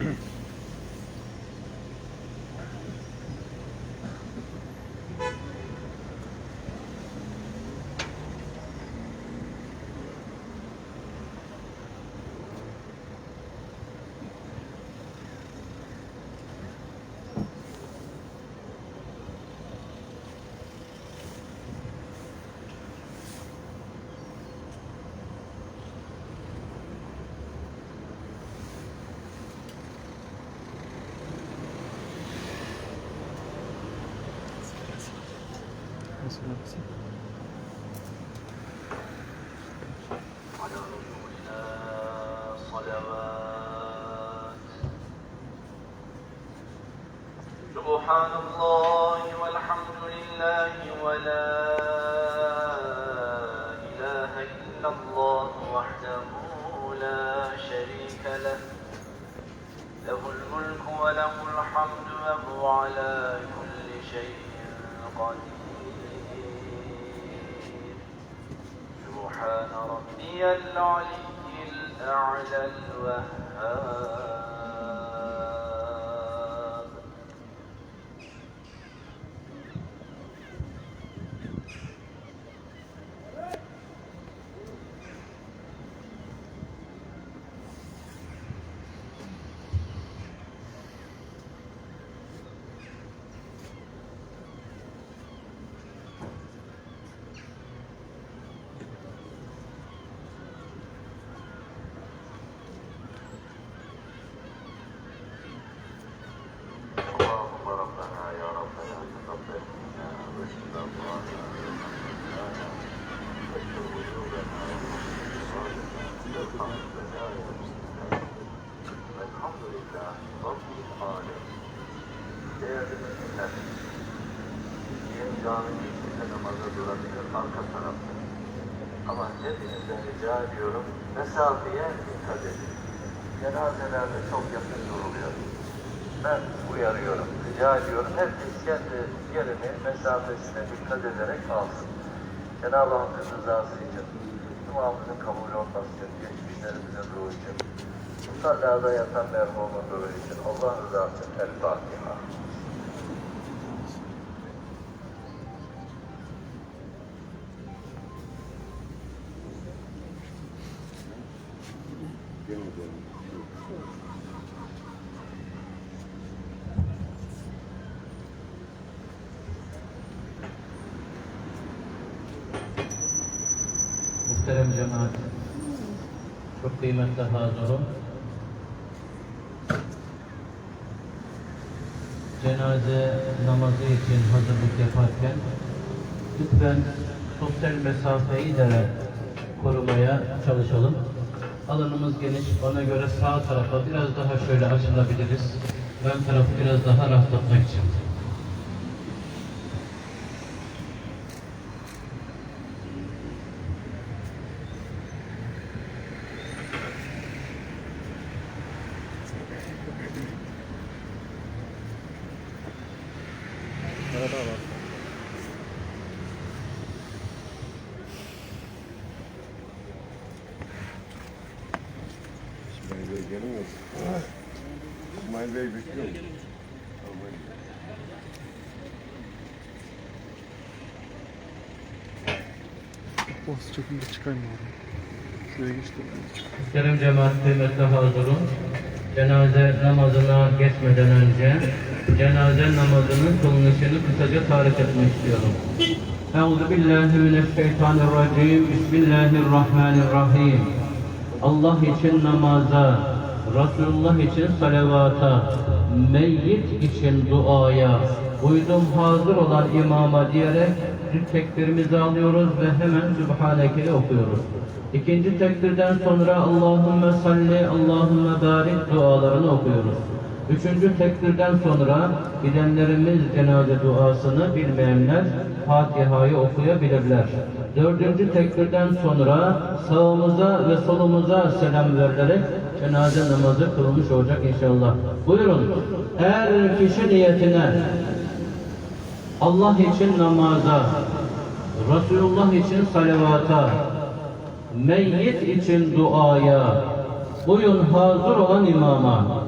Mm-hmm. سبحان الله والحمد لله ولا إله إلا الله وحده لا شريك له. له الملك وله الحمد وهو على كل شيء قدير. سبحان ربي العلي الأعلى الوهاب. Ama hepinizden rica ediyorum, mesafeye dikkat edin. Cenazelerde çok yakın duruluyor. Ben uyarıyorum, rica ediyorum. Herkes kendi yerini, mesafesine dikkat ederek alsın. Cenab-ı Hakk'ın rızası için, duamızın kabul olması için, geçmişlerimizin ruhu için, musallada yatan merhumun ruhu için, Allah rızası için El Muhterem cemaat, çok kıymetli hazırım. Cenaze namazı için hazırlık yaparken lütfen sosyal mesafeyi de korumaya çalışalım. Alanımız geniş, ona göre sağ tarafa biraz daha şöyle açılabiliriz. Ön tarafı biraz daha rahatlatmak için. Arada var. İsmail Bey gelmiyor. İsmail Bey bekliyor. Boğaz çekimde çıkayım abi. Şuraya geçtim. Muhterem cemaat kıymetli hazırım. Cenaze namazına geçmeden önce cenaze namazının kılınışını kısaca tarif etmek istiyorum. Euzu billahi mineşşeytanirracim. Bismillahirrahmanirrahim. Allah için namaza, Resulullah için salavata, meyyit için duaya, uydum hazır olan imama diyerek bir tekbirimizi alıyoruz ve hemen Sübhaneke'yi okuyoruz. İkinci tekbirden sonra Allahümme salli, Allahümme barik dualarını okuyoruz. Üçüncü tekbirden sonra gidenlerimiz cenaze duasını bilmeyenler Fatiha'yı okuyabilirler. Dördüncü tekbirden sonra sağımıza ve solumuza selam verilerek cenaze namazı kılınmış olacak inşallah. Buyurun. Her kişi niyetine Allah için namaza, Resulullah için salavata, meyyit için duaya, buyun hazır olan imama.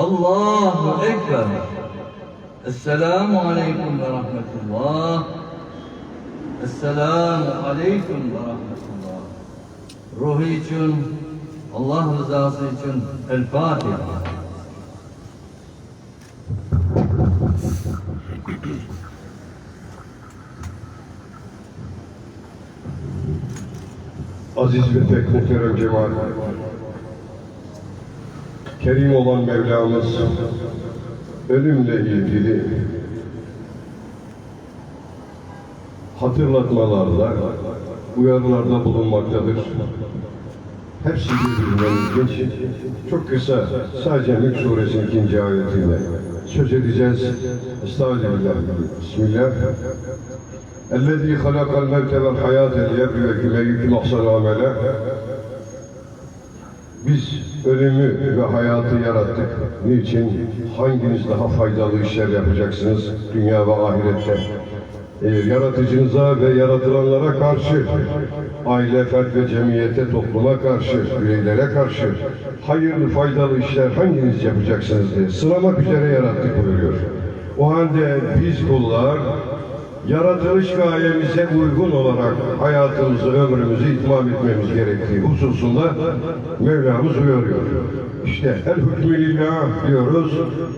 Allahu Ekber. Esselamu Aleyküm ve Rahmetullah. Esselamu Aleyküm ve Rahmetullah. Ruhu için, Allah rızası için El Fatiha. Aziz ve pek muhterem cemaat. Kerim olan Mevlamız ölümle ilgili hatırlatmalarla, uyarılarda bulunmaktadır. Hepsi birbirinden ilginç. Çok kısa, sadece Mülk Suresinin ikinci ayetinde söz edeceğiz. Estağfirullah. Bismillah. الذي خلق الموت والحياة ليبلوكم أيكم أحسن عملا biz ölümü ve hayatı yarattık. Niçin? Hanginiz daha faydalı işler yapacaksınız dünya ve ahirette? Eğer yaratıcınıza ve yaratılanlara karşı, aile, fert ve cemiyete, topluma karşı, üyelere karşı hayırlı, faydalı işler hanginiz yapacaksınız diye sıramak üzere yarattık buyuruyor. O halde biz kullar yaratılış gayemize uygun olarak hayatımızı, ömrümüzü itmam etmemiz gerektiği hususunda Mevlamız uyarıyor. İşte el hükmü lillah diyoruz.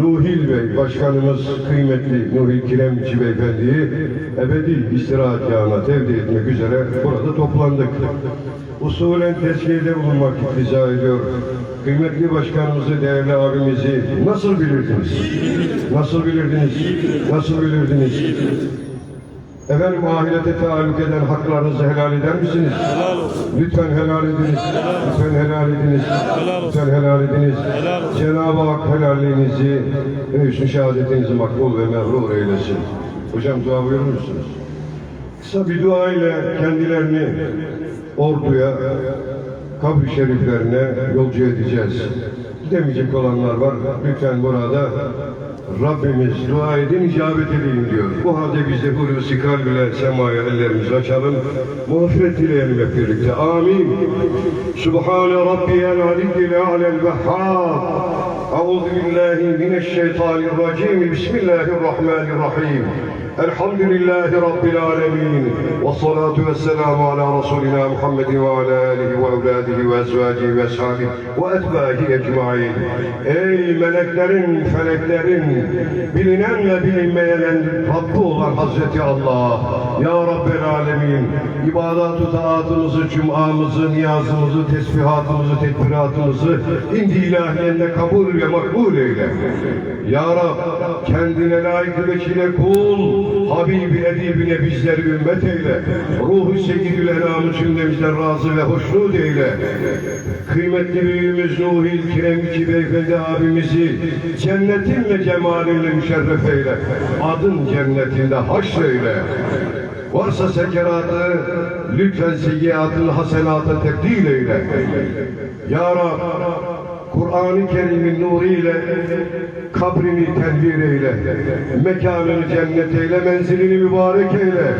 Nuhil Bey, başkanımız kıymetli Nuhil Kiremci Beyefendi'yi ebedi istirahatgahına tevdi etmek üzere burada toplandık. Usulen tezkiyede bulunmak iktiza ediyor. Kıymetli başkanımızı, değerli abimizi nasıl bilirdiniz? Nasıl bilirdiniz? Nasıl bilirdiniz? Efendim ahirete taalluk eden haklarınızı helal eder misiniz? Helal olsun. Lütfen helal ediniz. Lütfen helal ediniz. Helal olsun. Lütfen helal ediniz. Helal olsun. Cenab-ı Hak helalliğinizi ve hüsnü şehadetinizi makbul ve mevrur eylesin. Hocam dua buyurur musunuz? Kısa bir dua ile kendilerini orduya, kabri şeriflerine yolcu edeceğiz. Gidemeyecek olanlar var. Lütfen burada Rabbimiz dua edin, icabet edin diyor. Bu halde biz de hulusi kalb ile semaya ellerimizi açalım. Mağfiret dileyelim hep birlikte. Amin. Subhane Rabbiyel aliyyil a'lel vehhab. Euzu billahi mineşşeytanirracim. Bismillahirrahmanirrahim. Elhamdülillahi Rabbil alemin. Ve salatu ve selamu ala Resulina Muhammedin ve ala alihi ve evladihi ve ezvacihi ve ashabihi ve etbahi ecmain. Ey meleklerin, feleklerin, bilinen ve bilinmeyenin Rabbi olan Hazreti Allah. Ya Rabbel alemin. İbadat-ı taatımızı, cumamızı, niyazımızı, tesbihatımızı, tekbiratımızı indi ilahiyende kabul ve makbul eyle. Ya Rab kendine layık vekile kul, Habibi edibine bizleri ümmet eyle. Ruhu seyyidül enamı cümlemizden razı ve hoşnut eyle. Kıymetli büyüğümüz Nuhil Kiremci Beyefendi abimizi cennetin ve cemalinle müşerref eyle. Adın cennetinde haşreyle. Varsa sekeratı lütfen seyyiatın hasenata tebdil eyle. Ya Rab Kur'an-ı Kerim'in nuruyla kabrini tenvir eyle. Mekanını cennet eyle, menzilini mübarek eyle.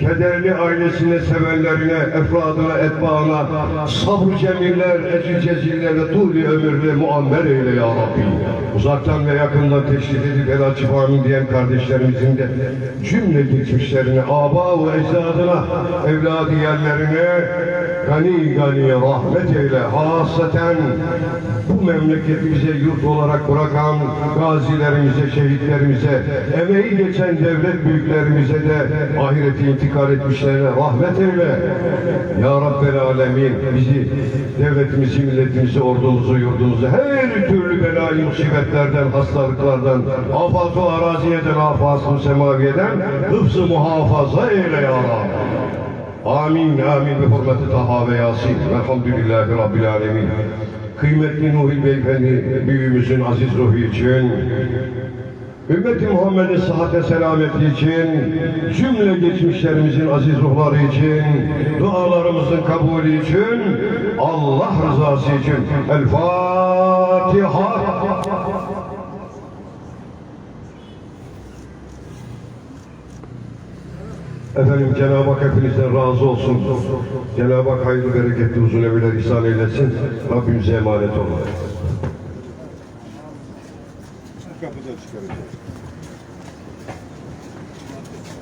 Kederli ailesine, sevenlerine, efradına, etbaına sabr cemiller, ecil ceziller ve tuli ömürle muammer eyle ya Rabbi. Uzaktan ve yakından teşrif edip el açıp amin diyen kardeşlerimizin de cümle geçmişlerine, aba ve ecdadına, evladı yerlerine gani gani rahmet eyle. Hasaten bu memleketi bize yurt olarak bırakan gazilerimize, şehitlerimize, emeği geçen devlet büyüklerimize de ahireti intikal etmişlerine rahmet eyle. Ya Rabbel Alemin bizi, devletimizi, milletimizi, ordumuzu, yurdumuzu her türlü belayı musibetlerden, hastalıklardan, afat-ı araziyeden, afat-ı semaviyeden hıfzı muhafaza eyle ya Rabbi. Amin, amin ve hürmeti Taha ve Yasin. Velhamdülillahi Rabbil Alemin. Kıymetli Nuhil Beyefendi büyüğümüzün aziz ruhu için, Ümmeti Muhammed'in sıhhate selameti için, cümle geçmişlerimizin aziz ruhları için, dualarımızın kabulü için, Allah rızası için. El Fatiha. Efendim Cenab-ı Hak hepinizden razı olsun. Cenab-ı Hak hayırlı bereketli uzun ömürler ihsan eylesin. Rabbimize emanet olun. Kapıda çıkaracağız.